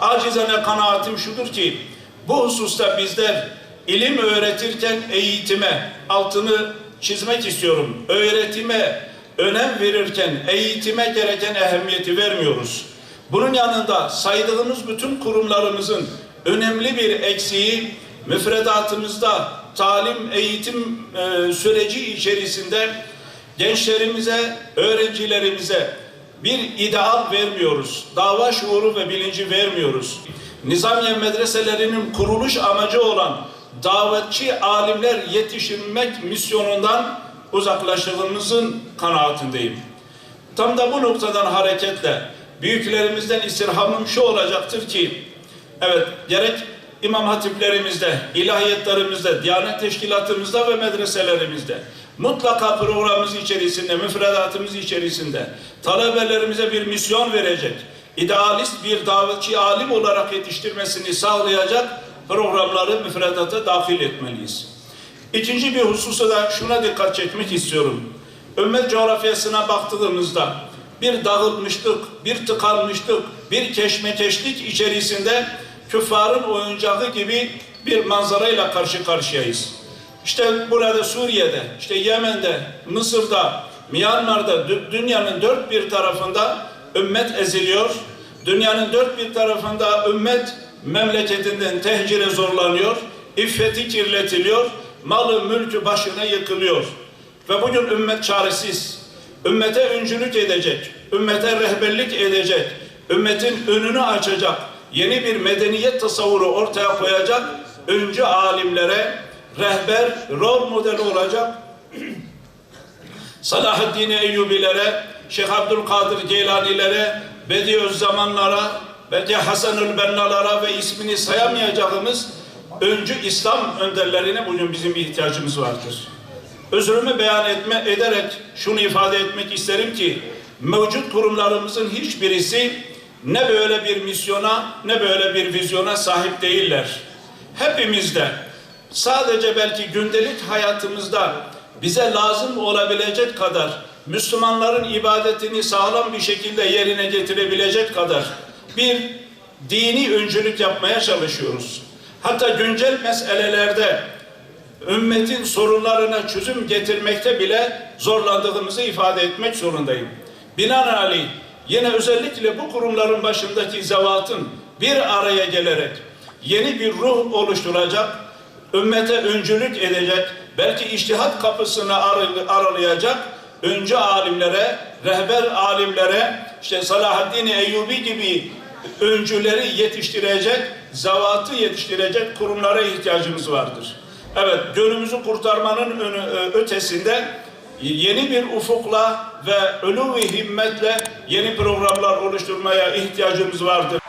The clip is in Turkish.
Acizane kanaatim şudur ki bu hususta bizler ilim öğretirken eğitime altını çizmek istiyorum. Öğretime önem verirken eğitime gereken ehemmiyeti vermiyoruz. Bunun yanında saydığımız bütün kurumlarımızın önemli bir eksiği müfredatımızda talim eğitim e, süreci içerisinde gençlerimize, öğrencilerimize bir ideal vermiyoruz. Dava şuuru ve bilinci vermiyoruz. Nizamiye medreselerinin kuruluş amacı olan davetçi alimler yetiştirmek misyonundan uzaklaştığımızın kanaatindeyim. Tam da bu noktadan hareketle büyüklerimizden istirhamım şu olacaktır ki evet gerek imam hatiplerimizde, ilahiyatlarımızda, diyanet teşkilatımızda ve medreselerimizde mutlaka programımız içerisinde, müfredatımız içerisinde talebelerimize bir misyon verecek, idealist bir davetçi alim olarak yetiştirmesini sağlayacak programları müfredata dahil etmeliyiz. İkinci bir hususa da şuna dikkat çekmek istiyorum. Ümmet coğrafyasına baktığımızda bir dağılmışlık, bir tıkanmışlık, bir keşmekeşlik içerisinde küffarın oyuncağı gibi bir manzarayla karşı karşıyayız. İşte burada Suriye'de, işte Yemen'de, Mısır'da, Myanmar'da, dü- dünyanın dört bir tarafında ümmet eziliyor. Dünyanın dört bir tarafında ümmet memleketinden tehcire zorlanıyor. İffeti kirletiliyor. Malı mülkü başına yıkılıyor. Ve bugün ümmet çaresiz. Ümmete öncülük edecek, ümmete rehberlik edecek, ümmetin önünü açacak, yeni bir medeniyet tasavvuru ortaya koyacak, öncü alimlere rehber, rol modeli olacak Salahaddin Eyyubilere, Şeyh Abdülkadir Geylanilere, Bediüzzamanlara, belki Hasanül Bennalara ve ismini sayamayacağımız öncü İslam önderlerine bugün bizim ihtiyacımız vardır. Özrümü beyan etme ederek şunu ifade etmek isterim ki mevcut kurumlarımızın hiçbirisi ne böyle bir misyona ne böyle bir vizyona sahip değiller. Hepimizde sadece belki gündelik hayatımızda bize lazım olabilecek kadar Müslümanların ibadetini sağlam bir şekilde yerine getirebilecek kadar bir dini öncülük yapmaya çalışıyoruz. Hatta güncel meselelerde ümmetin sorunlarına çözüm getirmekte bile zorlandığımızı ifade etmek zorundayım. Binaenaleyh yine özellikle bu kurumların başındaki zevatın bir araya gelerek yeni bir ruh oluşturacak, ümmete öncülük edecek, belki iştihat kapısını aral- aralayacak, öncü alimlere, rehber alimlere, işte Salahaddin Eyyubi gibi öncüleri yetiştirecek, zavatı yetiştirecek kurumlara ihtiyacımız vardır. Evet, gönlümüzü kurtarmanın önü, ötesinde yeni bir ufukla ve ölü ve himmetle yeni programlar oluşturmaya ihtiyacımız vardır.